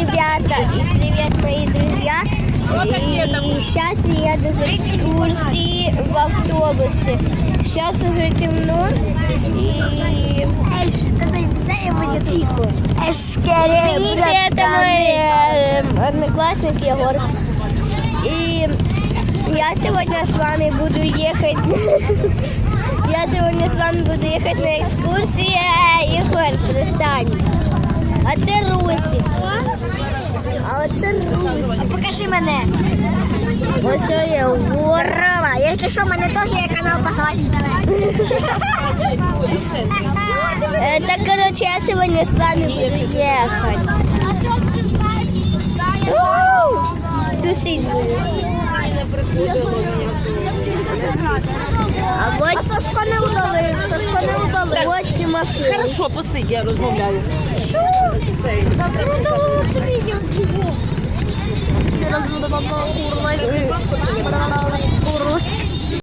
ребята, и привет, мои друзья. И сейчас я еду с экскурсии в автобусе. Сейчас уже темно. И... Тихо. Извините, это мой э, одноклассник Егор. И я сегодня с вами буду ехать. Я сегодня с вами буду ехать на экскурсии. Егор, пристань. А це Русі. А оце Русі. Покажи мене. Ось Гора. Здорово. Якщо що, в мене теж є канал Пославатель ТВ. Это, короче, я сегодня с вами буду ехать. Уу! Тусить буду. А вот Сашко не удалив. Сашко не удалив. Вот Тимофей. Хорошо, посидь, я розмовляю. Ну, Puro live.